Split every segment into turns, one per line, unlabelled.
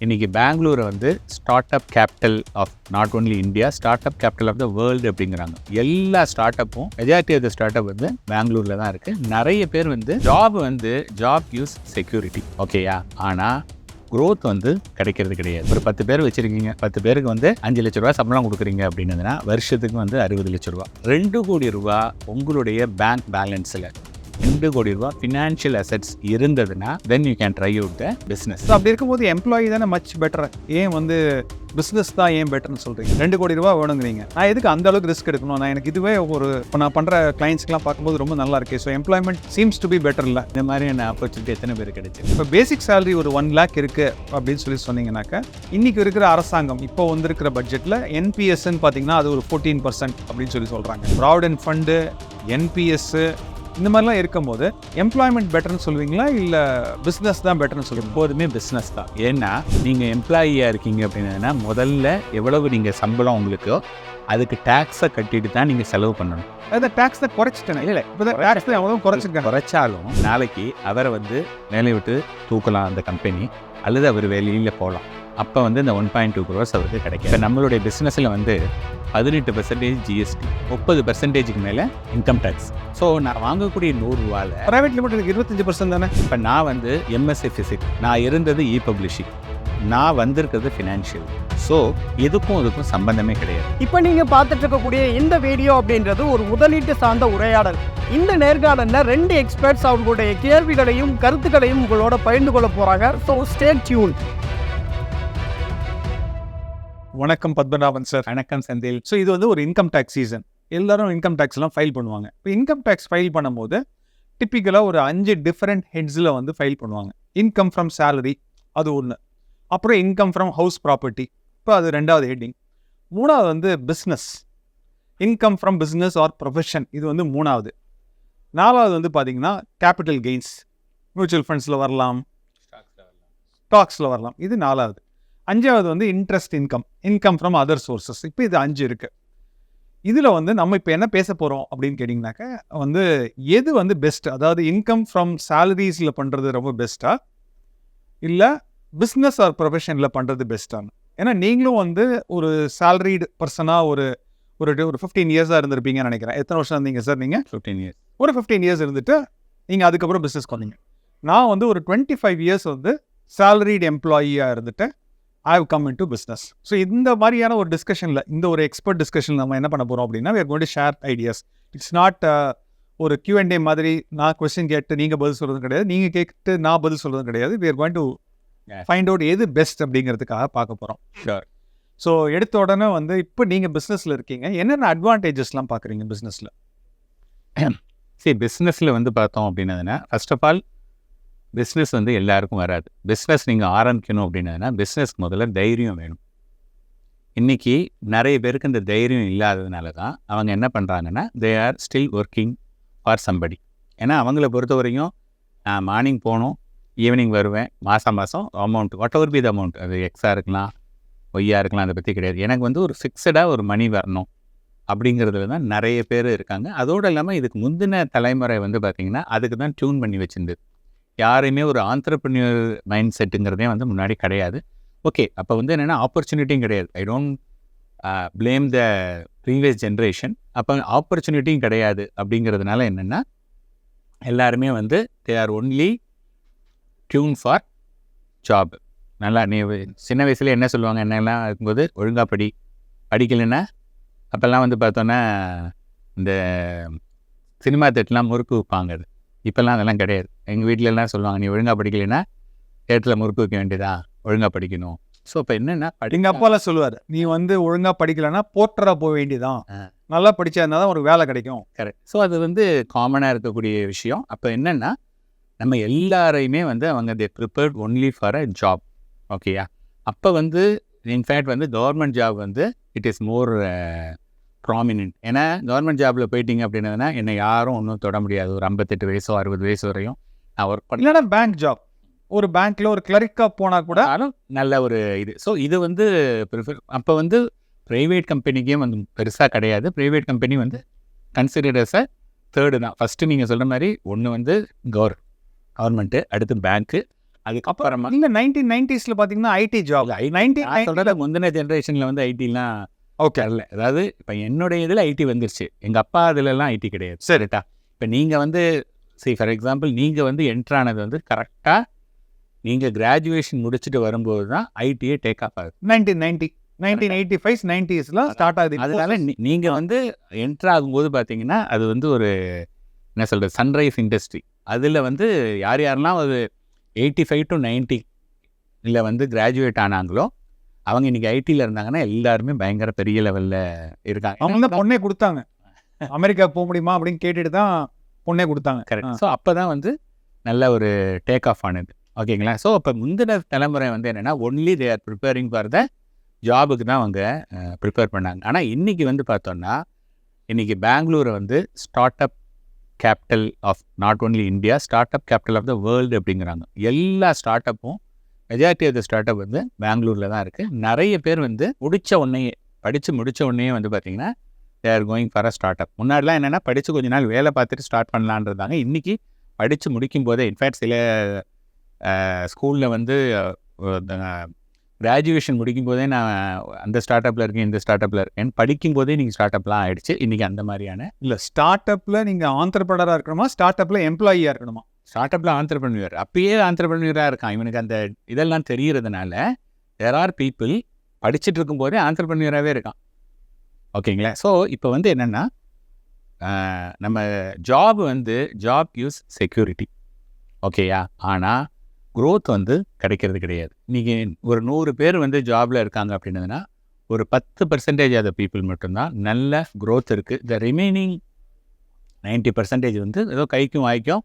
இன்றைக்கி பெங்களூரை வந்து startup capital of not only India startup capital of the world அப்படிங்கிறாங்க. எல்லா ஸ்டார்ட் அப்பும் majority of the start up வந்து பெங்களூரில் தான் இருக்குது நிறைய பேர் வந்து ஜாப் வந்து ஜாப் யூஸ் செக்யூரிட்டி ஓகேயா ஆனால் க்ரோத் வந்து கிடைக்கிறது கிடையாது. ஒரு பத்து பேர் வச்சிருக்கீங்க. பத்து பேருக்கு வந்து அஞ்சு லட்ச ரூபா சம்பளம் கொடுக்குறீங்க அப்படின்னதுன்னா வருஷத்துக்கு வந்து அறுபது லட்ச ரூபா ரெண்டு கோடி ரூபா உங்களுடைய பேங்க் பேலன்ஸில் ரெண்டு கோடி ரூபா ஃபினான்ஷியல் அசெட்ஸ் இருந்ததுன்னா then you can try out the business
so அப்படி இருக்கும்போது எம்ப்ளாயி தானே மச் பெட்டர் ஏன் வந்து பிஸ்னஸ் தான் ஏன் பெட்டர்னு சொல்கிறீங்க ரெண்டு கோடி ரூபா வேணுங்கிறீங்க. நான் எதுக்கு அந்த அளவுக்கு ரிஸ்க் எடுக்கணும்? நான் எனக்கு இதுவே ஒரு இப்போ நான் பண்ணுற கிளைண்ட்ஸ்க்குலாம் பார்க்கும்போது ரொம்ப நல்லா இருக்கு. So employment seems to be better இல்லை.
இந்த மாதிரியான ஆப்பர்ச்சுனிட்டி எத்தனை பேர் கிடைச்சி?
இப்போ பேசிக் சேலரி ஒரு ஒன் லேக் இருக்குது அப்படின்னு சொல்லி சொன்னீங்கன்னாக்கா இன்றைக்கி இருக்கிற அரசாங்கம் இப்போ வந்திருக்கிற பட்ஜெட்டில் என்பிஎஸ்ன்னு பார்த்தீங்கன்னா அது ஒரு ஃபோர்டீன் பர்சன்ட் அப்படின்னு சொல்லி சொல்கிறாங்க ப்ராவிடென்ட் ஃபண்டு என்பிஎஸ்ஸு இந்த மாதிரிலாம் இருக்கும்போது எம்ப்ளாய்மெண்ட் பெட்டர்னு சொல்லுவீங்களா? இல்லை பிஸ்னஸ் தான் பெட்டர்னு சொல்லுவீங்க
எப்போதுமே பிஸ்னஸ் தான். ஏன்னா நீங்கள் எம்ப்ளாயியாக இருக்கீங்க அப்படின்னா முதல்ல எவ்வளவு நீங்கள் சம்பளம் உங்களுக்கோ அதுக்கு டேக்ஸை கட்டிட்டு தான் நீங்கள் செலவு பண்ணணும்.
அதை டேக்ஸ் குறைச்சிட்டேன். இல்லை இப்போ தான் டேக்ஸ் எவ்வளோ குறைச்சிருக்காங்க.
குறைச்சாலும் நாளைக்கு அவரை வந்து வேலையை விட்டு தூக்கலாம் அந்த கம்பெனி அல்லது அவர் வெளியில் போகலாம். அப்போ வந்து இந்த ஒன் பாயிண்ட் டூ க்ரோர்ஸ் அவருக்கு கிடைக்கும். இப்போ நம்மளுடைய பிஸ்னஸில் வந்து பதினெட்டு பர்சன்டேஜ் ஜிஎஸ்டி முப்பது பர்சன்டேஜுக்கு மேலே இன்கம் டேக்ஸ் ஸோ நான் வாங்கக்கூடிய நூறுரூவாவில்
ப்ரைவேட் லிமிடெட் இருபத்தஞ்சு பர்சன்ட் தானே?
இப்போ நான் வந்து எம்எஸ்சி ஃபிசிக்ஸ் நான் இருந்தது இ பப்ளிஷிங் நான் வந்திருக்கிறது ஃபினான்ஷியல் ஸோ இதுக்கும் இதுக்கும் சம்பந்தமே கிடையாது.
இப்போ நீங்க பார்த்துட்டு இருக்கக்கூடிய இந்த வீடியோ அப்படின்றது ஒரு முதலீட்டு சார்ந்த உரையாடல். இந்த நேர்காணல்ல ரெண்டு எக்ஸ்பர்ட்ஸ் அவங்களுடைய கேள்விகளையும் கருத்துக்களையும் உங்களோட பகிர்ந்து கொள்ள போறாங்க. ஸோ ஸ்டே டியூன்
வணக்கம் பத்மநாபன் சார்.
வணக்கம் செந்தில்.
ஸோ இது வந்து ஒரு இன்கம் டேக்ஸ் சீசன் எல்லாரும் இன்கம் டேக்ஸ்லாம் ஃபைல் பண்ணுவாங்க. இப்போ இன்கம் டேக்ஸ் ஃபைல் பண்ணும்போது டிப்பிக்கலாக ஒரு அஞ்சு டிஃப்ரெண்ட் ஹெட்ஸில் வந்து ஃபைல் பண்ணுவாங்க. இன்கம் ஃப்ரம் salary அது ஒன்று அப்புறம் இன்கம் ஃப்ரம் ஹவுஸ் ப்ராப்பர்ட்டி இப்போ அது ரெண்டாவது ஹெட்டிங் மூணாவது வந்து business income from business or profession இது வந்து மூணாவது. நாலாவது வந்து பார்த்தீங்கன்னா கேபிட்டல் கெயின்ஸ் மியூச்சுவல் ஃபண்ட்ஸில் வரலாம். ஸ்டாக்ஸில் வரலாம். இது நாலாவது. அஞ்சாவது வந்து interest income income from other sources இப்போ இது அஞ்சு இருக்குது இதில் வந்து நம்ம இப்போ என்ன பேச போகிறோம் அப்படின்னு கேட்டிங்கனாக்கா வந்து எது வந்து பெஸ்ட் அதாவது இன்கம் ஃப்ரம் சேலரிஸில் பண்ணுறது ரொம்ப பெஸ்ட்டா இல்லை பிஸ்னஸ் ஆர் ப்ரொஃபஷனில் பண்ணுறது பெஸ்ட்டானு ஏன்னா நீங்களும் வந்து ஒரு சேலரிடு பர்சனாக ஒரு ஒரு ஒரு ஃபிஃப்டீன் இயர்ஸாக இருந்திருப்பீங்கன்னு நினைக்கிறேன். எத்தனை வருஷம் இருந்தீங்க சார் நீங்கள்
ஃபிஃப்டீன் இயர்ஸ்
ஒரு ஃபிஃப்டீன் இயர்ஸ் இருந்துட்டு நீங்கள் அதுக்கப்புறம் பிஸ்னஸ் பண்ணீங்க. நான் வந்து ஒரு டுவெண்ட்டி ஃபைவ் இயர்ஸ் வந்து சேலரிடு எம்ப்ளாயியாக இருந்துட்டு I have come into business so இந்த மாதிரியான ஒரு டிஸ்கஷனில் இந்த ஒரு எக்ஸ்பர்ட் டிஸ்கஷன் நம்ம என்ன பண்ண போகிறோம் அப்படின்னா we're going share ideas it's not ஒரு A மாதிரி நான் கொஸ்டின் கேட்டு நீங்கள் பதில் சொல்கிறது கிடையாது. நீங்கள் கேட்டு நான் பதில் சொல்கிறது கிடையாது. We're going to. Find out எது பெஸ்ட் அப்படிங்கிறதுக்காக பார்க்க போகிறோம்
Sure.
ஸோ எடுத்த உடனே வந்து இப்போ நீங்கள் பிஸ்னஸில் இருக்கீங்க. என்னென்ன அட்வான்டேஜஸ்லாம் பார்க்குறீங்க பிஸ்னஸில்
சரி பிஸ்னஸில் வந்து பார்த்தோம் அப்படின்னதுன்னா ஃபர்ஸ்ட் ஆஃப் ஆல் பிஸ்னஸ் வந்து எல்லாருக்கும் வராது. பிஸ்னஸ் நீங்கள் ஆரம்பிக்கணும் அப்படின்னா பிஸ்னஸ் முதல்ல தைரியம் வேணும். இன்றைக்கி நிறைய பேருக்கு இந்த தைரியம் இல்லாததுனால தான் அவங்க என்ன பண்ணுறாங்கன்னா they are still working for somebody ஏன்னா அவங்கள பொறுத்த வரைக்கும் நான் மார்னிங் போகணும் ஈவினிங் வருவேன் மாதம் மாதம் amount whatever be the amount அது எக்ஸாக இருக்கலாம் ஒய்யா இருக்கலாம் அதை பற்றி கிடையாது. எனக்கு வந்து ஒரு ஃபிக்ஸடாக ஒரு மணி வரணும் அப்படிங்கிறதுல தான் நிறைய பேர் இருக்காங்க. அதோடு இல்லாமல் இதுக்கு முந்தின தலைமுறை வந்து பார்த்திங்கன்னா அதுக்கு தான் டியூன் பண்ணி வச்சுருந்தது. யாரையுமே ஒரு ஆண்டர்பிரினியர் மைண்ட் செட்டுங்கிறதே வந்து முன்னாடி கிடையாது. ஓகே அப்போ வந்து என்னென்னா ஆப்பர்ச்சுனிட்டியும் கிடையாது. I don't blame the previous generation அப்போ ஆப்பர்ச்சுனிட்டியும் கிடையாது அப்படிங்கிறதுனால என்னென்னா எல்லாருமே வந்து they are only tuned for job நல்லா நீ சின்ன வயசுல என்ன சொல்லுவாங்க? என்னெல்லாம் இருக்கும்போது ஒழுங்காக படி. படிக்கலைன்னா அப்போல்லாம் வந்து பார்த்தோன்னா இந்த சினிமா தேட்டெலாம் முறுக்கு வைப்பாங்க அது. இப்போல்லாம் அதெல்லாம் கிடையாது. எங்கள் வீட்டிலலாம் சொல்லுவாங்க நீ ஒழுங்காக படிக்கலைன்னா தேட்டரில் முறுக்கு வைக்க வேண்டியதா? ஒழுங்காக படிக்கணும். ஸோ இப்போ என்னென்னா
எங்க
படிங்க
அப்பாலாம் சொல்லுவார் நீ வந்து ஒழுங்கா படிக்கலன்னா போர்ட்டரா போக வேண்டியதான். நல்லா படிச்சா இருந்தா தான் ஒரு வேலை கிடைக்கும்.
கரெக்ட் ஸோ அது வந்து காமனாக இருக்கக்கூடிய விஷயம். அப்போ என்னென்னா நம்ம எல்லாரையுமே வந்து அவங்க they prepared only for a job ஓகேயா அப்போ வந்து இன்ஃபேக்ட் வந்து கவர்மெண்ட் ஜாப் வந்து இட் இஸ் மோர் ப்ராமினென்ட் ஏன்னா கவர்மெண்ட் ஜாபில் போயிட்டீங்க அப்படின்னதுன்னா என்னை யாரும் ஒன்றும் தொட முடியாது. ஒரு ஐம்பத்தெட்டு வயசோ அறுபது வயசு வரையும். நான் ஒர்க் பண்ண.
இல்லைன்னா பேங்க் ஜாப் ஒரு பேங்க்ல ஒரு கிளரிக்கா போனா கூட
ஆனாலும் நல்ல ஒரு இது. ஸோ இது வந்து ப்ரிஃபர் அப்போ வந்து ப்ரைவேட் கம்பெனிக்கே வந்து பெருசாக கிடையாது. ப்ரைவேட் கம்பெனி வந்து கன்சிடர்ட் அஸ் அ தேர்டு தான். ஃபஸ்ட்டு நீங்கள் சொல்கிற மாதிரி ஒன்று வந்து கவர் கவர்மெண்ட்டு அடுத்து பேங்க்கு அதுக்கப்புறமா
இல்ல நைன்டீன் நைன்டிஸ்ல பாத்தீங்கன்னா ஐடி ஜாப்
இல்ல, IT
நைன்டீன்
நான் சொல்றது முந்தின ஜென்ரேஷன்ல வந்து ஐடிலாம்
ஓகே
வரல. அதாவது இப்போ என்னுடைய இதில் ஐடி வந்துருச்சு. எங்கள் அப்பா இதுலலாம் ஐடி கிடையாது.
சரிட்டா
இப்போ நீங்கள் வந்து சரி ஃபார் எக்ஸாம்பிள் நீங்கள் வந்து என்ட்ரு ஆனது வந்து கரெக்டாக நீங்கள் கிராஜுவேஷன் முடிச்சுட்டு வரும்போது தான் ஐடியே டேக் ஆஃப் ஆகுது.
Nineteen ninety nineteen eighty five நைன்டிஸ்ல start ஆகுது.
அதனால நீ- நீங்க வந்து என்ட்ரு ஆகும்போது பார்த்தீங்கன்னா அது வந்து ஒரு என்ன சொல்றது சன்ரைஸ் இண்டஸ்ட்ரி அதில் வந்து யார் யாரெல்லாம் ஒரு எயிட்டி ஃபைவ் டு நைன்ட்டி இல்லை வந்து கிராஜுவேட் ஆனாங்களோ அவங்க இன்னைக்கு ஐடியில் இருந்தாங்கன்னா எல்லாருமே பயங்கர பெரிய லெவலில் இருக்காங்க.
அவங்க தான் பொண்ணே கொடுத்தாங்க. அமெரிக்கா போக முடியுமா அப்படின்னு கேட்டுட்டு தான் பொண்ணே கொடுத்தாங்க.
கரெக்ட் ஸோ அப்போ தான் வந்து நல்ல ஒரு டேக் ஆஃப் ஆனது. ஓகேங்களா ஸோ அப்போ முந்தின தலைமுறை வந்து என்னென்னா only they are preparing for the ஜாபுக்கு தான் அவங்க ப்ரிப்பேர் பண்ணாங்க. ஆனால் இன்னைக்கு வந்து பார்த்தோன்னா இன்னைக்கு பெங்களூரை வந்து start up capital of not only India start up capital of the world அப்படிங்கிறாங்க. எல்லா ஸ்டார்ட் அப்பும் majority of the start up வந்து பெங்களூரில் தான் இருக்குது நிறைய பேர் வந்து முடித்த உடனே படித்து முடித்த உடனே வந்து பார்த்தீங்கன்னா they are going for a start up முன்னாடிலாம் என்னென்னா படித்து கொஞ்ச நாள் வேலை பார்த்துட்டு ஸ்டார்ட் பண்ணலான்றதாங்க இன்றைக்கி படித்து முடிக்கும் போதே இன்ஃபேக்ட் சில ஸ்கூலில் வந்து கிராஜுவேஷன் முடிக்கும் போதே நான் அந்த ஸ்டார்ட் அப்பில் இருக்கேன் இந்த ஸ்டார்ட் அப்பில் இருக்கேன் படிக்கும் போதே நீங்கள் ஸ்டார்ட் அப்லாம் ஆகிடுச்சு இன்றைக்கி அந்த மாதிரியான
இல்லை ஸ்டார்ட் அப்பில் நீங்கள் ஆந்திரப்படராக இருக்கணுமா ஸ்டார்ட் அப்பில் எம்ப்ளாயியாக இருக்கணுமா?
ஸ்டார்ட் அப்பில் ஆண்டர்பன்யூர் அப்பயே ஆண்டர்பன்யூராக இருக்கான். இவனுக்கு அந்த இதெல்லாம் தெரிகிறதுனால தேர் ஆர் பீப்புள் படிச்சுட்டு இருக்கும்போதே ஆண்டர்பன்யூராகவே இருக்கான். ஓகேங்களா? ஸோ இப்போ வந்து என்னென்னா நம்ம ஜாப் வந்து ஜாப் யூஸ் செக்யூரிட்டி ஓகேயா? ஆனால் growth வந்து கிடைக்கிறது கிடையாது. நீங்கள் ஒரு நூறு பேர் வந்து ஜாபில் இருக்காங்க அப்படின்னதுன்னா ஒரு பத்து பர்சன்டேஜ் ஆஃப் த பீப்புள் மட்டும்தான் நல்ல growth இருக்குது த ரிமைனிங் நைன்ட்டி பர்சன்டேஜ் வந்து ஏதோ கைக்கும் வாய்க்கும்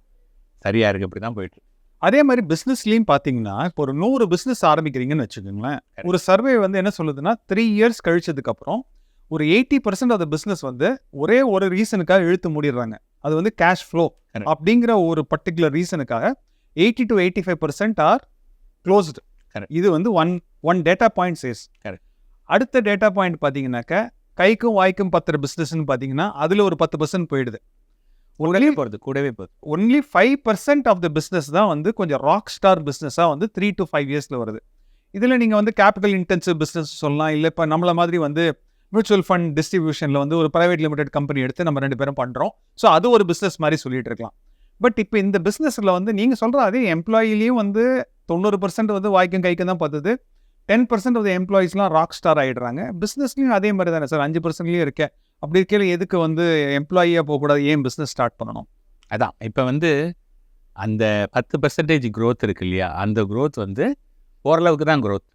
சரியா இருக்கு. அப்படி தான் போயிட்டு.
அதே மாதிரி பிசினஸ்லயும் பாத்தீங்கன்னா இப்போ ஒரு நூறு பிசினஸ் ஆரம்பிக்கிறீங்கன்னு வச்சுக்கோங்களேன். ஒரு சர்வே வந்து என்ன சொல்லுதுன்னா த்ரீ இயர்ஸ் கழிச்சதுக்கு அப்புறம் ஒரு eighty percent of the business வந்து ஒரே ஒரு ரீசனுக்காக இழுத்து மூடிடுறாங்க அது வந்து கேஷ் ஃப்ளோ. அப்படிங்கிற ஒரு பர்டிகுலர் ரீசனுக்காக eighty to eighty five percent are closed. இது வந்து one one data point says. அடுத்த டேட்டா பாயிண்ட் பார்த்தீங்கன்னாக்க கைக்கும் வாய்க்கும் பத்துற பிஸ்னஸ்ன்னு பார்த்தீங்கன்னா அதில் ஒரு பத்து பர்சன்ட் போயிடுது
கூடவே போகிறது கூடவே போகுது
only five percent of the business தான் வந்து கொஞ்சம் ராக் ஸ்டார் பிஸ்னஸாக வந்து த்ரீ டு ஃபைவ் இயர்ஸில் வருது இதில் நீங்கள் வந்து கேபிட்டல் இன்டென்சிவ் பிஸ்னஸ் சொல்லலாம் இல்லை இப்போ நம்மள மாதிரி வந்து மியூச்சுவல் ஃபண்ட் டிஸ்ட்ரிபியூஷனில் வந்து ஒரு ப்ரைவேட் லிமிடெட் கம்பெனி எடுத்து நம்ம ரெண்டு பேரும் பண்ணுறோம் ஸோ அது ஒரு பிஸ்னஸ் மாதிரி சொல்லிட்டு இருக்கலாம். பட் இப்போ இந்த பிஸ்னஸில் வந்து நீங்கள் சொல்கிற அதே எம்ப்ளாயிலையும் வந்து தொண்ணூறு பர்சன்ட் வந்து வாய்க்கும் கைக்கும் தான் பார்த்துது டென் பர்சன்ட் வந்து எம்ப்ளாயிஸ்லாம் ராக் ஸ்டார் ஆகிடுறாங்க பிஸ்னஸ்லையும் அதே மாதிரி தானே சார்? அஞ்சு பர்சன்ட்லேயும் இருக்கே. அப்படி இருக்கையில் எதுக்கு வந்து எம்ப்ளாயியாக போகக்கூடாது? ஏன் பிஸ்னஸ் ஸ்டார்ட் பண்ணணும்?
அதான். இப்போ வந்து அந்த பத்து பர்சன்டேஜ் க்ரோத் இருக்கு இல்லையா? அந்த க்ரோத் வந்து ஓரளவுக்கு தான் க்ரோத்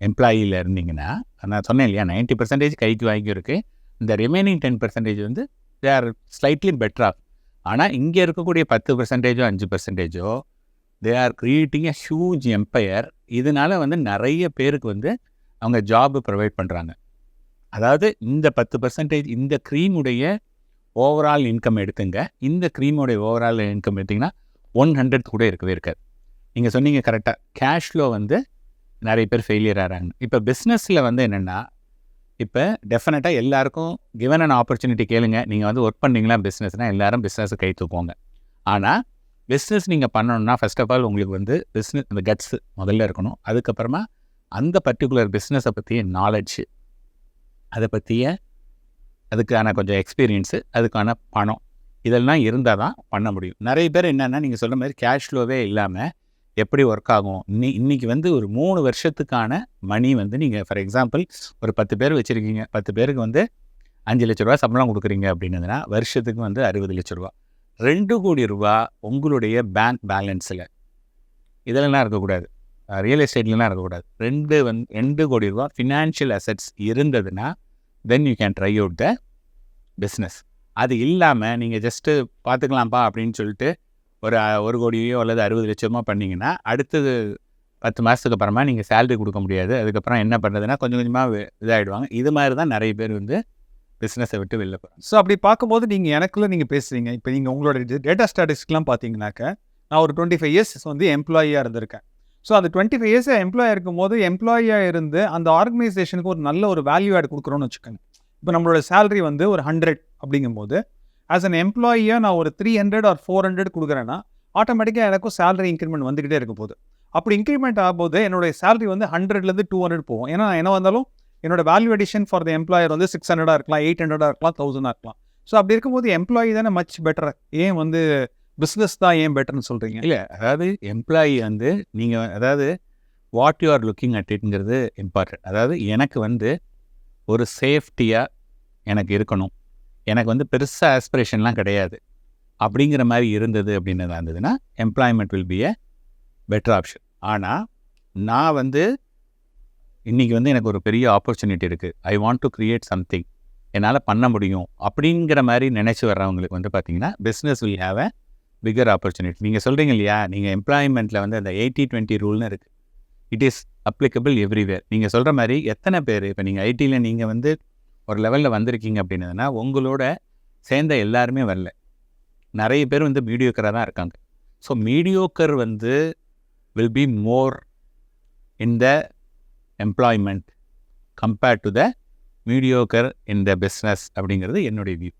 எம்ப்ளாயியில் இருந்தீங்கன்னா நான் சொன்னேன் இல்லையா நைன்ட்டி பர்சன்டேஜ் கைக்கு வாங்கி இருக்கு. இந்த ரிமைனிங் டென் பர்சன்டேஜ் வந்து they are slightly better off ஆனால் இங்கே இருக்கக்கூடிய பத்து பர்சன்டேஜோ அஞ்சு பர்சன்டேஜோ they are creating a huge empire இதனால வந்து நிறைய பேருக்கு வந்து அவங்க ஜாப் ப்ரொவைட் பண்ணுறாங்க அதாவது இந்த பத்து பர்சன்டேஜ் இந்த க்ரீமுடைய ஓவரால் இன்கம் எடுத்துங்க. இந்த க்ரீமுடைய ஓவரால் இன்கம் எடுத்திங்கன்னா ஒன் ஹண்ட்ரட் கூட இருக்கவே இருக்காது. நீங்கள் சொன்னீங்க கரெக்டாக கேஷ் ஃப்ளோ வந்து நிறைய பேர் ஃபெயிலியர் ஆகிறாங்க இப்போ பிஸ்னஸில் வந்து என்னென்னா இப்போ டெஃபினட்டாக எல்லாருக்கும் கிவன் அன் ஆப்பர்ச்சுனிட்டி கேளுங்க. நீங்கள் வந்து ஒர்க் பண்ணிங்களா பிஸ்னஸ்னால் எல்லாரும் பிஸ்னஸை கை தூக்குவாங்க. ஆனால் பிஸ்னஸ் நீங்கள் பண்ணணும்னா ஃபஸ்ட் ஆஃப் ஆல் உங்களுக்கு வந்து பிஸ்னஸ் இந்த கட்ஸு முதல்ல இருக்கணும். அதுக்கப்புறமா அந்த பர்டிகுலர் பிஸ்னஸை பற்றிய நாலேஜ் அதை பற்றிய அதுக்கான கொஞ்சம் எக்ஸ்பீரியன்ஸு அதுக்கான பணம் இதெல்லாம் இருந்தால் தான் பண்ண முடியும். நிறைய பேர் என்னென்னா நீங்கள் சொல்கிற மாதிரி கேஷ் ஃப்ளோவே இல்லாமல் எப்படி ஒர்க் ஆகும்? இன்னி இன்னைக்கு வந்து ஒரு மூணு வருஷத்துக்கான மணி வந்து நீங்கள் ஃபார் எக்ஸாம்பிள் ஒரு பத்து பேர் வச்சுருக்கீங்க. பத்து பேருக்கு வந்து அஞ்சு லட்ச ரூபா சம்பளம் கொடுக்குறீங்க அப்படின்னதுன்னா வருஷத்துக்கு வந்து அறுபது லட்ச ரூபா. ரெண்டு கோடி ரூபா உங்களுடைய பேங்க் பேலன்ஸில் இதெல்லாம் இருக்கக்கூடாது. ரியல் எஸ்டேட்லாம் இருக்கக்கூடாது. ரெண்டு வந்து ரெண்டு கோடி ரூபா ஃபினான்ஷியல் அசெட்ஸ் இருந்ததுன்னா then you can try out the business அது இல்லாமல் நீங்கள் ஜஸ்ட்டு பார்த்துக்கலாம்ப்பா அப்படின்னு சொல்லிட்டு ஒரு ஒரு கோடியோ அல்லது அறுபது லட்சமோ பண்ணிங்கன்னா அடுத்தது பத்து மாதத்துக்கு அப்புறமா நீங்கள் சேலரி கொடுக்க முடியாது. அதுக்கப்புறம் என்ன பண்ணுறதுன்னா கொஞ்சம் கொஞ்சமாக இதாகிடுவாங்க இது மாதிரி தான் நிறைய பேர் வந்து பிஸ்னஸை விட்டு வெளில போகிறாங்க
ஸோ அப்படி பார்க்கும்போது நீங்கள் எனக்குள்ளே நீங்கள் பேசுகிறீங்க இப்போ நீங்கள் உங்களோட டேட்டா ஸ்டாட்டிஸ்ட்லாம் பார்த்தீங்கன்னாக்க நான் ஒரு டுவெண்ட்டி ஃபைவ் இயர்ஸ் வந்து எம்ப்ளாயியாக இருந்திருக்கேன். ஸோ அந்த டுவெண்ட்டி ஃபைவ் இயர்ஸ் எம்ப்ளாயாக இருக்கும்போது எம்ப்ளாயியாக இருந்து அந்த ஆர்கனைசேஷனுக்கு ஒரு நல்ல ஒரு வேல்யூ ஆட் கொடுக்குறோன்னு வச்சுக்கோங்க. இப்போ நம்மளோட சேலரி வந்து ஒரு ஹண்ட்ரட் அப்படிங்கும்போது ஆஸ் அன் எம்ப்ளாயியாக நான் ஒரு three hundred or four hundred கொடுக்குறேன்னா ஆட்டோமேட்டிக்காக எனக்கும் சேலரி இன்க்ரிமெண்ட் வந்துக்கிட்டே இருக்க போகுது அப்படி இன்க்ரிமெண்ட் ஆகும்போது என்னுடைய சேலரி வந்து ஹண்ட்ரட்லேருந்து டூ ஹண்ட்ரட் போகும். ஏன்னா என்ன வந்தாலும் என்னோட value addition for the employer வந்து சிக்ஸ் ஹண்ட்ரடாக இருக்கலாம் எயிட் ஹண்ட்ரடாக இருக்கலாம் தௌசண்டாக இருக்கலாம். ஸோ அப்படி இருக்கும்போது எம்ப்ளாயி தானே மச் பெட்டர் ஏன் வந்து பிஸ்னஸ் தான் ஏன் பெட்டர்னு சொல்கிறீங்க
இல்லை அதாவது எம்ப்ளாயி வந்து நீங்கள் அதாவது what you are looking at இட்ங்கிறது important அதாவது எனக்கு வந்து ஒரு சேஃப்டியாக எனக்கு இருக்கணும். எனக்கு வந்து பெருசாக ஆஸ்பிரேஷன்லாம் கிடையாது. அப்படிங்கிற மாதிரி இருந்தது அப்படின்னு இருந்ததுன்னா employment will be a better option ஆனால் நான் வந்து இன்றைக்கி வந்து எனக்கு ஒரு பெரிய ஆப்பர்ச்சுனிட்டி இருக்குது I want to create something என்னால் பண்ண முடியும். அப்படிங்கிற மாதிரி நினச்சி வர்றவங்களுக்கு வந்து பார்த்தீங்கன்னா business will have a bigger opportunity நீங்கள் சொல்கிறீங்க இல்லையா? நீங்கள் எம்ப்ளாய்மெண்ட்டில் வந்து அந்த எயிட்டி டுவெண்ட்டி ரூல்னு இருக்குது இட் இஸ் அப்ளிகபிள் எவ்ரிவேர் நீங்கள் சொல்கிற மாதிரி எத்தனை பேர் இப்போ நீங்கள் ஐடியில் நீங்கள் வந்து ஒரு லெவலில் வந்திருக்கீங்க அப்படின்னதுன்னா உங்களோட சேர்ந்த எல்லாருமே வரல. நிறைய பேர் வந்து மீடியோக்கராக தான் இருக்காங்க. ஸோ மீடியோக்கர் வந்து will be more in the employment compared to the mediocre in the business அப்படிங்கிறது என்னுடைய வியூ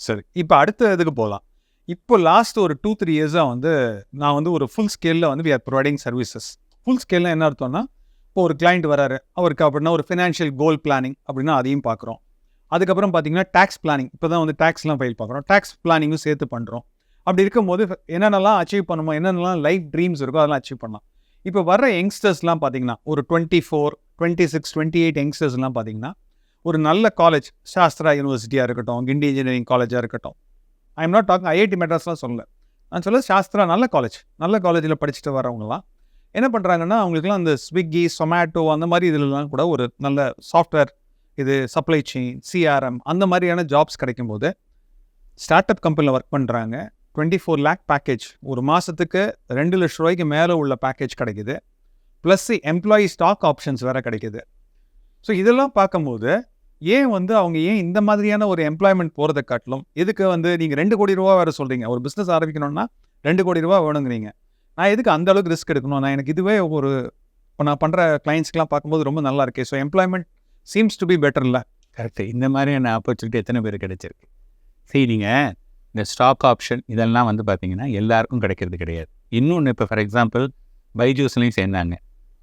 சரி இப்போ அடுத்த இதுக்கு போகலாம் இப்போ லாஸ்ட் ஒரு டூ த்ரீ இயர்ஸாக வந்து நான் வந்து ஒரு ஃபுல் ஸ்கேலில் வந்து we are providing services full ஸ்கேலில் என்ன அர்த்தம்னா இப்போ ஒரு கிளைண்ட் வராரு அவருக்கு அப்படின்னா ஒரு ஃபினான்ஷியல் கோல் பிளானிங் அப்படின்னா அதையும் பார்க்குறோம். அதுக்கப்புறம் பார்த்தீங்கன்னா டேக்ஸ் பிளானிங் இப்போ தான் வந்து டேக்ஸ்லாம் ஃபைல் பார்க்குறோம். டேக்ஸ் பிளானிங்கும் சேர்த்து பண்ணுறோம் அப்படி இருக்கும்போது என்னென்னலாம் அச்சீவ் பண்ணுமோ என்னென்னலாம் லைஃப் ட்ரீம்ஸ் இருக்கோ அதெல்லாம் அச்சீவ் பண்ணலாம். இப்போ வர்ற யங்ஸ்டர்ஸ்லாம் பார்த்தீங்கன்னா ஒரு twenty four twenty six twenty eight யங்ஸ்டர்ஸ்லாம் பார்த்தீங்கன்னா ஒரு நல்ல காலேஜ் சாஸ்திரா யூனிவர்சிட்டியாக இருக்கட்டும் கிண்டி இன்ஜினியரிங் காலேஜாக இருக்கட்டும். I am not talking IIT மெட்ராஸ்லாம் சொல்லல. நான் சொல்ல சாஸ்திரா நல்ல காலேஜ் நல்ல காலேஜில் படிச்சுட்டு வரவங்களாம் என்ன பண்ணுறாங்கன்னா அவங்களுக்குலாம் அந்த ஸ்விக்கி சொமேட்டோ அந்த மாதிரி இதுலலாம் கூட ஒரு நல்ல சாஃப்ட்வேர் இது சப்ளை செயின் சிஆர்எம் அந்த மாதிரியான ஜாப்ஸ் கிடைக்கும்போது ஸ்டார்ட் அப் கம்பெனியில் ஒர்க் பண்ணுறாங்க டுவெண்ட்டி ஃபோர் லேக் பேக்கேஜ் ஒரு மாதத்துக்கு ரெண்டு லட்ச ரூபாய்க்கு மேலே உள்ள பேக்கேஜ் கிடைக்குது. ப்ளஸ் எம்ப்ளாயி ஸ்டாக் ஆப்ஷன்ஸ் வேறு கிடைக்குது. ஸோ இதெல்லாம் பார்க்கும்போது ஏன் வந்து அவங்க ஏன் இந்த மாதிரியான ஒரு எம்ப்ளாய்மெண்ட் போகிறத காட்டிலும் எதுக்கு வந்து நீங்கள் ரெண்டு கோடி ரூபா வேறு சொல்கிறீங்க ஒரு பிஸ்னஸ் ஆரம்பிக்கணும்னா ரெண்டு கோடி ரூபா வேணுங்கிறீங்க. நான் எதுக்கு அந்த அளவுக்கு ரிஸ்க் எடுக்கணும்? நான் எனக்கு இதுவே ஒரு இப்போ நான் பண்ணுற கிளைண்ட்ஸ்க்கெலாம் பார்க்கும்போது ரொம்ப நல்லா இருக்கே. So employment seems to be பெட்டர்ல
correct இந்த மாதிரியான ஆப்பர்ச்சுனிட்டி எத்தனை பேர் கிடைச்சிருக்கு? சரி நீங்கள் இந்த ஸ்டாக் ஆப்ஷன் இதெல்லாம் வந்து பார்த்தீங்கன்னா எல்லாருக்கும் கிடைக்கிறது கிடையாது. இன்னொன்று இப்போ ஃபார் எக்ஸாம்பிள் பைஜூஸ்லையும் சேர்ந்தாங்க.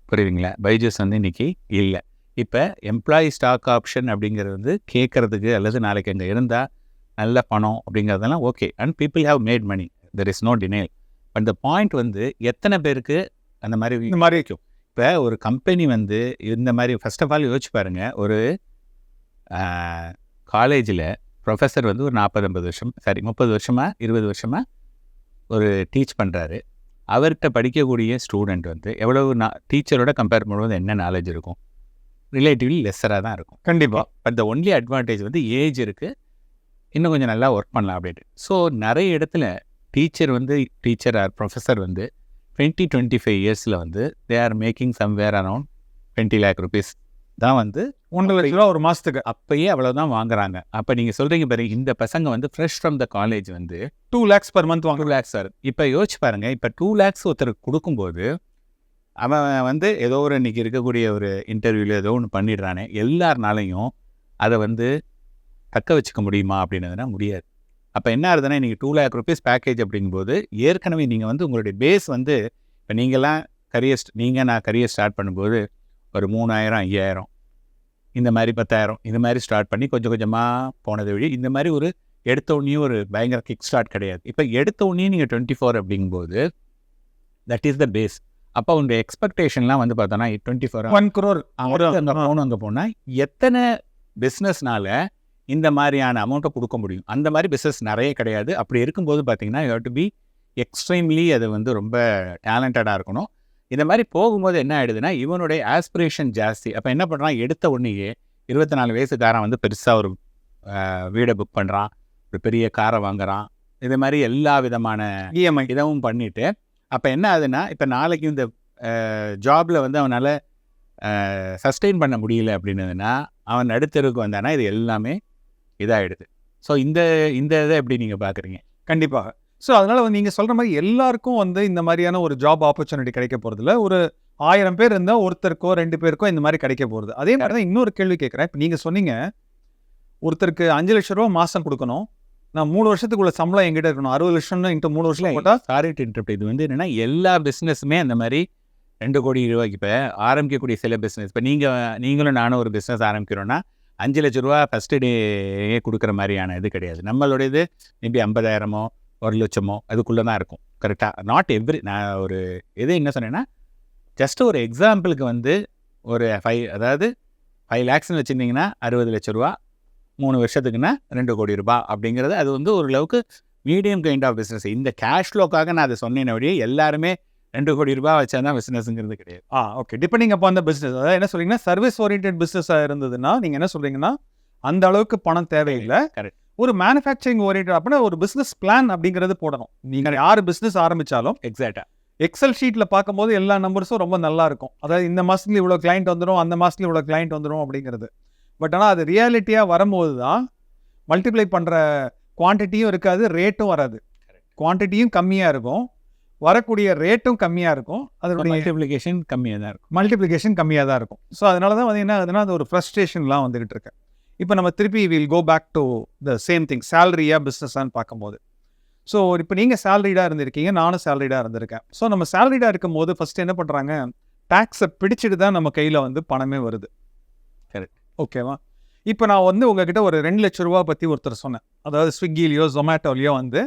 புரியுதுங்களா? பைஜூஸ் வந்து இன்றைக்கி இல்லை. இப்போ எம்ப்ளாயி ஸ்டாக் ஆப்ஷன் அப்படிங்கிறது வந்து கேட்குறதுக்கு அல்லது நாளைக்கு அங்கே இருந்தால் நல்ல பணம் அப்படிங்கிறதெல்லாம் okay and people have made money there is no denial but the point வந்து எத்தனை பேருக்கு அந்த மாதிரி
இந்த மாதிரி
இப்போ ஒரு கம்பெனி வந்து இந்த மாதிரி ஃபர்ஸ்ட் ஆஃப் ஆல் யோசிச்சு பாருங்க. ஒரு காலேஜில் ப்ரொஃபஸர் வந்து ஒரு நாற்பது ஐம்பது வருஷம் சாரி முப்பது வருஷமா இருபது வருஷமா ஒரு டீச் பண்ணுறாரு அவர்கிட்ட படிக்கக்கூடிய ஸ்டூடெண்ட் வந்து எவ்வளவு நான் டீச்சரோட கம்பேர் பண்ணும்போது என்ன நாலேஜ் இருக்கும்? ரிலேட்டிவ்லி லெஸ்ஸராக தான் இருக்கும்.
கண்டிப்பாக
பட் த ஒன்லி அட்வான்டேஜ் வந்து ஏஜ் இருக்குது இன்னும் கொஞ்சம் நல்லா ஒர்க் பண்ணலாம் அப்படின்ட்டு. ஸோ நிறைய இடத்துல டீச்சர் வந்து டீச்சர் ஆர் ப்ரொஃபஸர் வந்து டுவெண்ட்டி டுவெண்ட்டி ஃபைவ் இயர்ஸில் வந்து they are making somewhere around twenty lakh rupees தான் வந்து
ஒன்றரை லட்ச ரூபா ஒரு மாதத்துக்கு
அப்பயே அவ்வளோதான் வாங்குறாங்க. அப்போ நீங்கள் சொல்கிறீங்க பாரு இந்த பசங்க வந்து ஃப்ரெஷ் ஃப்ரம் த காலேஜ் வந்து
டூ லேக்ஸ் பர் மந்த் வாங்க
டூ லேக்ஸ் சார் இப்போ யோசிச்சு பாருங்க இப்போ டூ லேக்ஸ் ஒருத்தருக்கு கொடுக்கும்போது அவன் வந்து ஏதோ ஒரு இன்னைக்கு இருக்கக்கூடிய ஒரு இன்டர்வியூவில் ஏதோ ஒன்று பண்ணிடுறானே எல்லாருனாலையும் அதை வந்து தக்க வச்சுக்க முடியுமா அப்படின்னதுனா முடியாது. அப்போ என்ன ஆகுதுன்னா இன்றைக்கி டூ லேக் ருபீஸ் பேக்கேஜ் அப்படிங்கும்போது ஏற்கனவே நீங்கள் வந்து உங்களுடைய பேஸ் வந்து இப்போ நீங்கள்லாம் கரியர் நீங்கள் நான் கரியர் ஸ்டார்ட் பண்ணும்போது ஒரு மூணாயிரம் ஐயாயிரம் இந்த மாதிரி பத்தாயிரம் இந்த மாதிரி ஸ்டார்ட் பண்ணி கொஞ்சம் கொஞ்சமாக போனது வழி இந்த மாதிரி ஒரு எடுத்த உடனே ஒரு பயங்கர கிக் ஸ்டார்ட் கிடையாது. இப்போ எடுத்த உடனே நீங்கள் டுவெண்ட்டி ஃபோர் அப்படிங்கும்போது தட் இஸ் த பேஸ் அப்போ உங்களுடைய எக்ஸ்பெக்டேஷன்லாம் வந்து பார்த்தோன்னா டுவெண்ட்டி ஃபோர்
ஒன் குரோர்
அங்கே போகணும் அங்கே போனால் எத்தனை பிஸ்னஸ்னால இந்த மாதிரியான அமௌண்ட்டை கொடுக்க முடியும். அந்த மாதிரி பிஸ்னஸ் நிறைய கிடையாது. அப்படி இருக்கும்போது பார்த்தீங்கன்னா யூ டு பி எக்ஸ்ட்ரீம்லி அது வந்து ரொம்ப டேலண்டடாக இருக்கணும். இந்த மாதிரி போகும்போது என்ன ஆயிடுதுன்னா இவனுடைய ஆஸ்பிரேஷன் ஜாஸ்தி. அப்போ என்ன பண்ணுறான் எடுத்த உடனேயே இருபத்தி நாலு வயசுக்காரன் வந்து பெருசாக ஒரு வீடை புக் பண்ணுறான் ஒரு பெரிய காரை வாங்குறான். இது மாதிரி எல்லா விதமான
இஎம்ஐ.
இதவும் பண்ணிட்டு அப்போ என்ன ஆகுதுன்னா இப்போ நாளைக்கு இந்த ஜாபில் வந்து அவனால் சஸ்டெயின் பண்ண முடியல அப்படின்னதுன்னா அவன் நடுத்தருக்கு வந்தானா இது எல்லாமே இதாகிடுது ஸோ இந்த இந்த இதை எப்படி நீங்கள் பார்க்குறீங்க
கண்டிப்பாக. ஸோ அதனால வந்து நீங்கள் சொல்கிற மாதிரி எல்லாருக்கும் வந்து இந்த மாதிரியான ஒரு ஜாப் ஆப்பர்ச்சுனிட்டி கிடைக்க போகிறதுல ஒரு ஆயிரம் பேர் இருந்தால் ஒருத்தருக்கோ ரெண்டு பேருக்கோ இந்த மாதிரி கிடைக்க போகிறது அதே மாதிரி தான் இன்னொரு கேள்வி கேட்குறேன் இப்போ நீங்கள் சொன்னீங்க ஒருத்தருக்கு அஞ்சு லட்ச ரூபா மாதம் கொடுக்கணும். நான் மூணு வருஷத்துக்குள்ள சம்பளம் எங்கிட்ட இருக்கணும். அறுபது லட்சம்னு இன்ட்டு மூணு வருஷம் போட்டால்
சாரி டு இன்டர்ப்ட் இது வந்து என்னென்னா எல்லா பிஸ்னஸுமே அந்த மாதிரி ரெண்டு கோடி ரூபாய்க்கு இப்போ ஆரம்பிக்கக்கூடிய சில பிஸ்னஸ் இப்போ நீங்கள் நீங்களும் நானும் ஒரு பிஸ்னஸ் ஆரம்பிக்கிறோன்னா அஞ்சு லட்ச ரூபா ஃபஸ்ட்டு டே கொடுக்குற மாதிரியான இது கிடையாது. நம்மளுடையது மேபி ஐம்பதாயிரமோ ஒரு லட்சமோ அதுக்குள்ளே தான் இருக்கும். கரெக்டாக நாட் எவ்ரி நான் ஒரு இது என்ன சொன்னேன்னா ஜஸ்ட் ஒரு எக்ஸாம்பிளுக்கு வந்து ஒரு ஃபைவ் அதாவது ஃபைவ் லேக்ஸ்னு வச்சுருந்தீங்கன்னா அறுபது லட்ச ரூபா மூணு வருஷத்துக்குன்னா ரெண்டு கோடி ரூபா அப்படிங்கிறது அது வந்து ஓரளவுக்கு மீடியம் கைண்ட் ஆஃப் பிஸ்னஸ் இந்த கேஷ் ஃப்ளோக்காக நான் அதை சொன்னேன் வழியே எல்லாருமே ரெண்டு கோடி ரூபாய் வச்சா தான் பிஸ்னஸ்ங்கிறது கிடையாது.
ஆ ஓகே டிபெண்டிங் அப்போ அந்த பிஸ்னஸ் அதாவது என்ன சொல்றீங்கன்னா சர்வீஸ் ஓரியன்ட் பிஸ்னஸாக இருந்ததுன்னா நீங்கள் என்ன சொல்றீங்கன்னா அந்த அளவுக்கு பணம் தேவையில்லை.
Correct.
ஒரு மேனுஃபேக்சரிங் ஓரியன்ட் அப்படின்னா ஒரு பிஸ்னஸ் பிளான் அப்படிங்கிறது போடணும். நீங்கள் யார் பிஸ்னஸ் ஆரம்பிச்சாலும்
எக்ஸாக்டாக
எக்ஸல் ஷீட்டில் பார்க்கும்போது எல்லா நம்பர்ஸும் ரொம்ப நல்லா இருக்கும். அதாவது இந்த மாதத்துல இவ்வளோ கிளைண்ட் வந்துடும் அந்த மாதத்துல இவ்வளோ கிளைண்ட் வந்துடும் அப்படிங்கிறது. பட் ஆனால் அது ரியாலிட்டியாக வரும்போது தான் மல்டிப்ளை பண்ணுற குவான்டிட்டியும் இருக்காது ரேட்டும் வராது. குவான்டிட்டியும் கம்மியாக இருக்கும். வரக்கூடிய ரேட்டும் கம்மியாக இருக்கும். அதனுடைய
மல்டிப்ளிகேஷன் கம்மியாக தான் இருக்கும்.
மல்டிப்ளிகேஷன் கம்மியாக தான் இருக்கும். ஸோ அதனால தான் வந்து என்ன ஆகுதுன்னா அது ஒரு ஃப்ரஸ்ட்ரேஷன்லாம் வந்துகிட்டு இருக்கு. இப்போ நம்ம திருப்பி will go back to the same thing சேலரியா பிஸ்னஸான்னு பார்க்கும்போது. ஸோ இப்போ நீங்கள் சேலரிடாக இருந்திருக்கீங்க. நானும் சேலரிடாக இருந்திருக்கேன். ஸோ நம்ம சேலரிடாக இருக்கும் போது ஃபஸ்ட்டு என்ன பண்ணுறாங்க டேக்ஸை பிடிச்சிட்டு தான் நம்ம கையில் வந்து பணமே வருது.
Correct.
ஓகேவா இப்போ நான் வந்து உங்ககிட்ட ஒரு ரெண்டு லட்ச ரூபா பற்றி ஒருத்தர் சொன்னேன். அதாவது ஸ்விக்கிலேயோ ஜொமேட்டோலையோ வந்து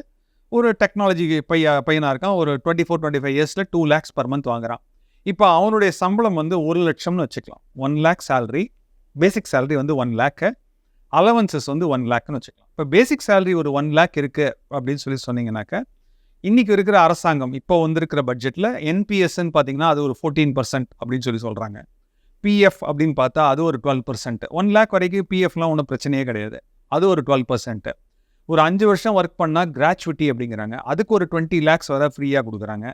ஒரு டெக்னாலஜி பைய பையனாக இருக்கான். ஒரு டுவெண்ட்டி ஃபோர் டுவெண்ட்டி ஃபைவ் இயர்ஸில் டூ லேக்ஸ் பர் மந்த் வாங்குறான். இப்போ அவனுடைய சம்பளம் வந்து ஒரு லட்சம்னு வச்சுக்கலாம். One lakh salary basic salary வந்து ஒன் லேக்கு அலவன்சஸ் வந்து ஒன் லேக்னு வச்சுக்கலாம். இப்போ பேசிக் சேலரி ஒரு ஒன் லேக் இருக்குது அப்படின்னு சொல்லி சொன்னீங்கன்னாக்கா இன்றைக்கி இருக்கிற அரசாங்கம் இப்போ வந்திருக்கிற பட்ஜெட்டில் என்பிஎஸ்ன்னு பார்த்தீங்கன்னா அது ஒரு ஃபோர்டீன் பர்சன்ட் அப்படின்னு சொல்லி சொல்கிறாங்க பிஎஃப் அப்படின்னு பார்த்தா அது ஒரு டுவெல் பர்சன்ட் ஒன் லேக் வரைக்கும் பிஎஃப்லாம் ஒன்றும் பிரச்சனையே கிடையாது. அது ஒரு டுவெல் பர்சன்ட்டு ஒரு அஞ்சு வருஷம் ஒர்க் பண்ணால் கிராச்சுவிட்டி அப்படிங்கிறாங்க. அதுக்கு ஒரு டுவெண்ட்டி லேக்ஸ் வர ஃப்ரீயாக கொடுக்குறாங்க.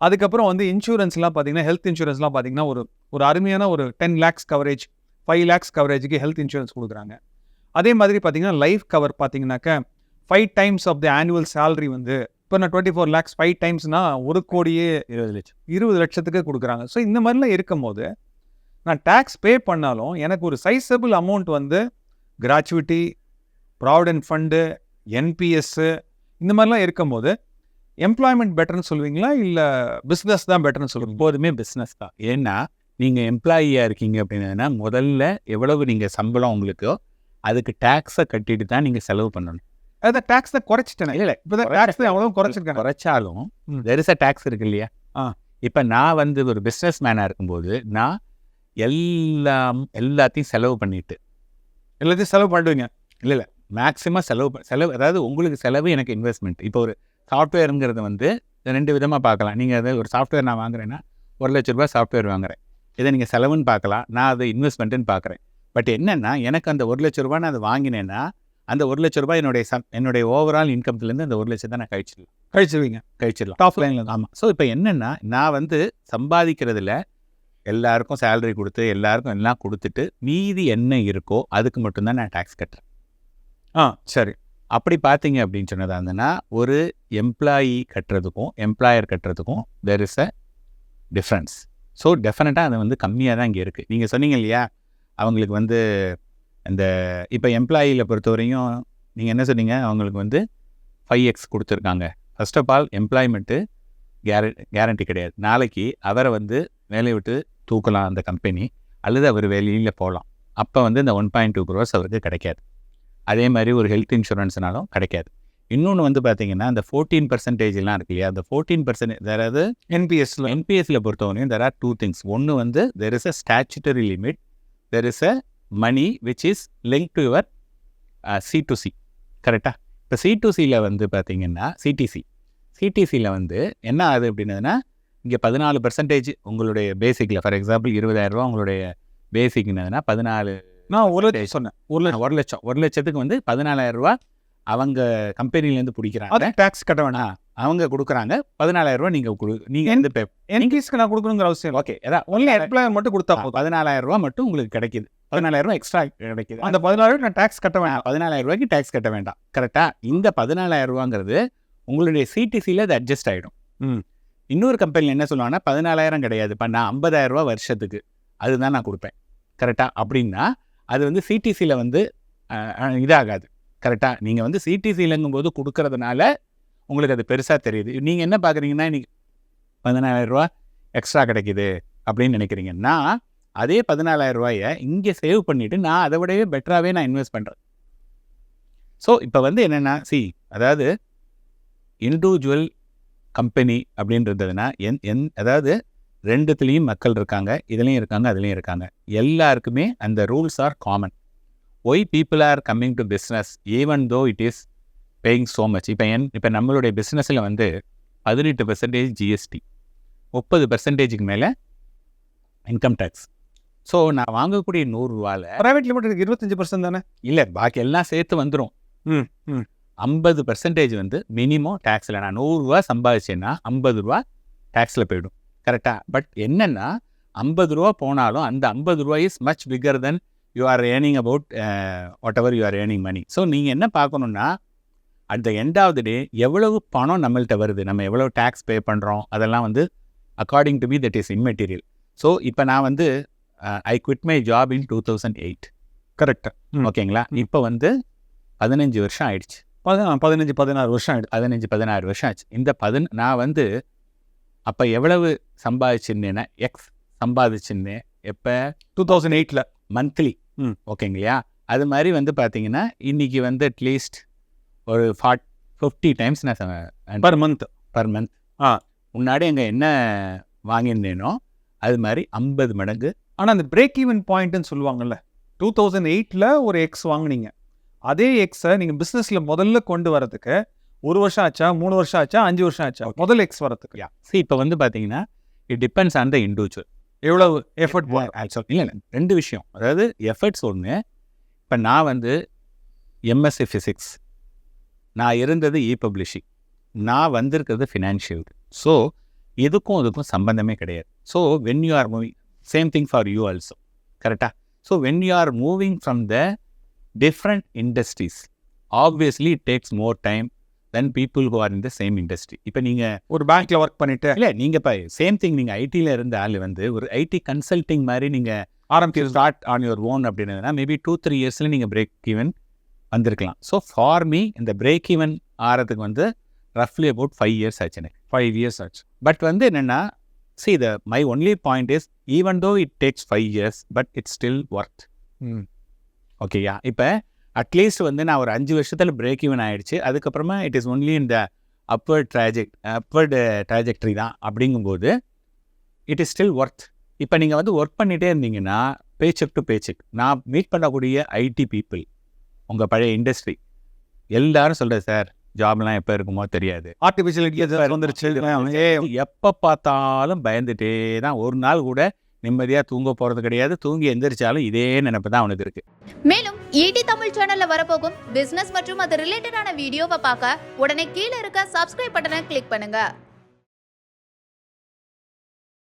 அதுக்கப்புறம் வந்து இன்சூரன்ஸ்லாம் பார்த்தீங்கன்னா ஹெல்த் இன்சூரன்ஸ்லாம் பார்த்தீங்கன்னா ஒரு ஒரு அருமையான ஒரு ten lakhs coverage five lakhs கவரேஜுக்கு health insurance கொடுக்குறாங்க. அதே மாதிரி பார்த்தீங்கன்னா லைஃப் கவர் பார்த்தீங்கன்னாக்க five times of the annual salary வந்து இப்போ நான் டுவெண்ட்டி ஃபோர் லேக்ஸ் ஃபைவ் டைம்ஸ்னா ஒரு கோடியே
இருபது லட்சம்.
இருபது லட்சத்துக்கு கொடுக்குறாங்க. ஸோ இந்த மாதிரிலாம் இருக்கும்போது நான் டேக்ஸ் பே பண்ணாலும் எனக்கு ஒரு சைஸபிள் அமௌண்ட் வந்து கிராச்சுவிட்டி ப்ராவிடென்ட் ஃபண்டு என்பிஎஸ்ஸு இந்த மாதிரிலாம் இருக்கும்போது எம்ப்ளாய்மெண்ட் பெட்டர்னு சொல்லுவீங்களா? இல்லை பிஸ்னஸ் தான் பெட்டர்னு சொல்லுவீங்க
எப்போதுமே பிஸ்னஸ் தான். ஏன்னா நீங்கள் எம்ப்ளாயியாக இருக்கீங்க அப்படின்னா முதல்ல எவ்வளவு நீங்கள் சம்பளம் உங்களுக்கோ அதுக்கு டேக்ஸை கட்டிட்டு தான் நீங்கள் செலவு பண்ணணும்.
அதான் டேக்ஸ் குறைச்சிட்டேன்.
இல்லை
இப்போ தான் டேக்ஸ் தான் எவ்வளோ குறைச்சிருக்கேன்.
குறைச்சாலும் அ டேக்ஸ் இருக்கு இல்லையா?
ஆ.
இப்போ நான் வந்து ஒரு பிஸ்னஸ் மேனாக இருக்கும்போது நான் எல்லாம் எல்லாத்தையும் செலவு பண்ணிட்டு.
எல்லாத்தையும் செலவு பண்ணுவீங்க
மேக்ஸிமம் செலவு செலவு அதாவது உங்களுக்கு செலவு எனக்கு இன்வெஸ்ட்மெண்ட் இப்போ ஒரு சாஃப்ட்வேருங்கிறது வந்து ரெண்டு விதமாக பார்க்கலாம். நீங்கள் அதை ஒரு சாஃப்ட்வேர் நான் வாங்குறேன்னா ஒரு லட்ச ரூபாய் சாஃப்ட்வேர் வாங்குறேன். இதை நீங்கள் செலவுன்னு பார்க்கலாம். நான் அதை இன்வெஸ்ட்மெண்ட்டுன்னு பார்க்குறேன். பட் என்னென்னா எனக்கு அந்த ஒரு லட்ச ரூபாய் நான் அதை வாங்கினேன்னா அந்த ஒரு லட்ச ரூபாய் என்னுடைய சம் என்னுடைய ஓவரால் இன்கம்லேருந்து அந்த ஒரு லட்சத்தை நான் கழிச்சிடலாம்.
கழிச்சிருவீங்க.
கழிச்சிடலாம்.
டாப் லைனில்
ஆமாம் ஸோ இப்போ என்னென்னா நான் வந்து சம்பாதிக்கிறதுல எல்லாருக்கும் சேலரி கொடுத்து எல்லாருக்கும் எல்லாம் கொடுத்துட்டு மீதி என்ன இருக்கோ அதுக்கு மட்டும்தான் நான் டேக்ஸ் கட்டுறேன்.
ஆ சரி.
அப்படி பார்த்தீங்க அப்படின்னு சொன்னதாக இருந்ததுன்னா ஒரு எம்ப்ளாயி கட்டுறதுக்கும் employer கட்டுறதுக்கும் there is a difference so டெஃபினட்டாக அது வந்து கம்மியாக தான் இங்கே இருக்குது நீங்கள் சொன்னீங்க இல்லையா அவங்களுக்கு வந்து இந்த இப்போ எம்ப்ளாயியில் பொறுத்தவரையும் நீங்கள் என்ன சொன்னீங்க அவங்களுக்கு வந்து ஃபைவ் எக்ஸ் கொடுத்துருக்காங்க. ஃபர்ஸ்ட் ஆஃப் ஆல் எம்ப்ளாய்மெண்ட்டு கேர கேரண்டி கிடையாது. நாளைக்கு அவரை வந்து வேலையை விட்டு தூக்கலாம் அந்த கம்பெனி அல்லது அவர் வெளியில் போகலாம். அப்போ வந்து இந்த ஒன் பாயிண்ட் டூ க்ரோர்ஸ் அவருக்கு கிடைக்காது. அதே மாதிரி ஒரு ஹெல்த் இன்சூரன்ஸ்னாலும் கிடைக்காது. இன்னொன்று வந்து பார்த்தீங்கன்னா அந்த ஃபோர்டீன் பர்சன்டேஜ்லாம் இருக்கு இல்லையா? அந்த ஃபோர்டீன் பர்சன்ட் அதாவது
என்பிஎஸ்ல
என்பிஎஸ்சில் பொறுத்தவரையும் தெர் ஆர் டூ திங்ஸ் ஒன்று வந்து there is a statutory limit there is a money which is link to your C to C கரெக்டாக இப்போ சி டு சியில் வந்து பார்த்தீங்கன்னா சிடிசி சிடிசியில் வந்து என்ன ஆகுது அப்படின்னதுன்னா இங்கே பதினாலு பர்சன்டேஜ் உங்களுடைய பேசிக்கில் ஃபார் எக்ஸாம்பிள் இருபதாயிரரூபா உங்களுடைய பேசிக்னதுன்னா பதினாலு
நான் ஒரு லட்சம் சொன்னேன். ஒரு லட்சம்.
ஒரு லட்சம். ஒரு லட்சத்துக்கு வந்து பதினாலாயிரம் ரூபா அவங்க கம்பெனிலேருந்து பிடிக்கிறாங்க.
டேக்ஸ் கட்ட வேணாம்.
அவங்க கொடுக்குறாங்க. பதினாலாயிரம் ரூபா நீங்கள் கொடு நீங்கள் வந்து pay-
என்பிஎஸ்க்கு நான் கொடுக்கணுங்கிற அவசியம்
ஓகே அதான்.
ஒன்லி எம்ப்ளாயர் மட்டும் கொடுத்தா போதும்.
பதினாலாயிரம் ரூபா மட்டும் உங்களுக்கு கிடைக்குது. பதினாலாயிரம் ரூபா எக்ஸ்ட்ரா கிடைக்குது.
அந்த பதினாறு நான் டேக்ஸ் கட்ட வேணாம்.
பதினாலாயிரம் ரூபாய்க்கு டேக்ஸ் கட்ட வேண்டாம். கரெக்டா இந்த பதினாலாயிரம் ரூபாங்கிறது உங்களுடைய சிடிசியில் அது அட்ஜஸ்ட் ஆகிடும்
ம்.
இன்னொரு கம்பெனியில் என்ன சொல்லுவாங்கன்னா பதினாலாயிரம் கிடையாது. இப்போ நான் ஐம்பதாயிரம் ரூபா வருஷத்துக்கு. அதுதான் நான் கொடுப்பேன். கரெக்டா அப்படின்னா அது வந்து சிடிசியில் வந்து இதாகாது. கரெக்டாக நீங்கள் வந்து சிடிசியிலங்கும் போது கொடுக்கறதுனால உங்களுக்கு அது பெருசாக தெரியுது. நீங்கள் என்ன பார்க்குறீங்கன்னா இன்றைக்கி பதினாலாயிரரூபா எக்ஸ்ட்ரா கிடைக்குது அப்படின்னு நினைக்கிறீங்க நான் அதே பதினாலாயிரம் ரூபாயை இங்கே சேவ் பண்ணிவிட்டு நான் அதை விடவே பெட்டராகவே நான் இன்வெஸ்ட் பண்ணுறேன் ஸோ இப்போ வந்து என்னென்னா சி அதாவது இண்டிவிஜுவல் கம்பெனி அப்படின்றதுனா என் என் அதாவது ரெண்டுத்துலேயும் மக்கள் இருக்காங்க இதுலேயும் இருக்காங்க அதுலேயும் இருக்காங்க. எல்லாருக்குமே அந்த rules are common why people are coming to business even though it is paying so much இப்போ என் இப்போ நம்மளுடைய பிஸ்னஸில் வந்து பதினெட்டு பெர்சன்டேஜ் ஜிஎஸ்டி முப்பது பெர்சன்டேஜுக்கு மேலே இன்கம் டேக்ஸ் ஸோ நான் வாங்கக்கூடிய நூறுரூவாவில்
பிரைவேட் லிமிடெட் இருபத்தஞ்சு பர்சன்ட் தானே?
இல்லை பாக்கி எல்லாம் சேர்த்து வந்துடும்
ம் ம்.
ஐம்பது பர்சன்டேஜ் வந்து மினிமம் டேக்ஸில் நான் நூறுரூவா சம்பாதிச்சேன்னா ஐம்பது ரூபா டேக்ஸில் போயிடும். கரெக்டாக பட் என்னென்னா ஐம்பது ரூபா போனாலும் அந்த ஐம்பது ரூபா is much bigger then you are earning about whatever you are earning money so நீங்கள் என்ன பார்க்கணுன்னா at the end of the day எவ்வளவு பணம் நம்மள்ட்ட வருது? நம்ம எவ்வளவு டேக்ஸ் பே பண்ணுறோம் அதெல்லாம் வந்து according to be that is immaterial so இப்போ நான் வந்து I quit my job in two thousand eight
correct hmm.
ஓகேங்களா? இப்போ வந்து பதினஞ்சு வருஷம் ஆயிடுச்சு.
பதினஞ்சு பதினாறு வருஷம் ஆயிடுச்சு.
பதினஞ்சு பதினாறு வருஷம் ஆச்சு. இந்த பதின நான் வந்து அப்போ எவ்வளவு சம்பாதிச்சிருந்தேன்னா எக்ஸ் சம்பாதிச்சிருந்தேன். எப்போ?
டூ தௌசண்ட் எயிட்டில்
மந்த்லி
ம்.
ஓகேங்களையா அது மாதிரி வந்து பார்த்தீங்கன்னா இன்னைக்கு வந்து அட்லீஸ்ட் ஒரு ஃபார்ட் ஃபிஃப்டி டைம்ஸ் நான்
பர் மந்த்
பர் மந்த்
ஆ.
முன்னாடி அங்கே என்ன வாங்கியிருந்தேனோ அது மாதிரி ஐம்பது மடங்கு.
ஆனால் அந்த பிரேக் ஈவன் பாயிண்ட்னு சொல்லுவாங்கல்ல டூ தௌசண்ட் எயிட்டில் ஒரு எக்ஸ் வாங்குனீங்க. அதே எக்ஸை நீங்கள் பிஸ்னஸில் முதல்ல கொண்டு வரதுக்கு ஒரு வருஷம் ஆச்சா மூணு வருஷம் ஆச்சா அஞ்சு வருஷம் ஆச்சா? முதல் எக்ஸ் வரதுக்கு
யா சி இப்போ வந்து பார்த்தீங்கன்னா it depends on the individual
எவ்வளவு எஃபர்ட்
இல்லை இல்லை. ரெண்டு விஷயம். அதாவது எஃபர்ட்ஸ் ஒன்று இப்போ நான் வந்து எம்எஸ்சி ஃபிசிக்ஸ் நான் இருந்தது இ பப்ளிஷிங் நான் வந்திருக்கிறது ஃபினான்ஷியல் ஸோ இதுக்கும் அதுக்கும் சம்பந்தமே கிடையாது. So when you are moving same thing for you also கரெக்டாக so when you are moving from the different industries obviously it takes more time then people who are in the same industry இப்போ நீங்கள்
ஒரு பேங்க்ல work பண்ணிட்டு
இல்லை நீங்கள் இப்போ same thing நீங்கள் ஐடியில் இருந்த ஆள் வந்து ஒரு ஐடி கன்சல்டிங் மாதிரி நீங்கள்
ஆரம்பிச்சு
ஸ்டார்ட் ஆன் யுவர் ஓன் அப்படின்னதுனா மேபி டூ த்ரீ இயர்ஸில் நீங்கள் பிரேக் ஈவன் வந்திருக்கலாம். ஸோ ஃபார் மீ இந்த பிரேக் ஈவன் ஆகிறதுக்கு வந்து ரஃப்லி அபவுட் ஃபைவ் இயர்ஸ் ஆச்சு எனக்கு
ஃபைவ் இயர்ஸ் ஆச்சு.
பட் வந்து என்னென்னா see the my only point is even though it takes five years but it's still worth
hmm.
ஓகேயா இப்போ அட்லீஸ்ட் வந்து நான் ஒரு அஞ்சு வருஷத்தில் பிரேக் ஈவன் ஆயிடுச்சு. அதுக்கப்புறமா இட் இஸ் ஒன்லி இந்த அப்வர்ட் ட்ராஜெக்ட் அப்வர்டு ட்ராஜெக்டரி தான் அப்படிங்கும்போது இட் இஸ் ஸ்டில் ஒர்த் இப்போ நீங்கள் வந்து ஒர்க் பண்ணிகிட்டே இருந்தீங்கன்னா பேச்செக் டு பேச்செக் நான் மீட் பண்ணக்கூடிய ஐடி பீப்புள் உங்கள் பழைய இண்டஸ்ட்ரி எல்லாரும் சொல்கிறது சார் ஜாப்லாம் எப்போ இருக்குமோ தெரியாது.
ஆர்டிஃபிஷியல் வந்துருச்சு
எப்போ பார்த்தாலும் பயந்துட்டே தான் ஒரு நாள் கூட நிம்மதியாக தூங்க போகிறது கிடையாது. தூங்கி எந்திரிச்சாலும் இதே நினைப்பு தான் அவனுக்கு இருக்குது
மேலும் ஈடி தமிழ் சேனல்ல வரப்போகும் பிசினஸ் மற்றும் அது ரிலேட்டடான வீடியோவை பார்க்க உடனே கீழே இருக்க சப்ஸ்கிரைப் பட்டனை கிளிக் பண்ணுங்க.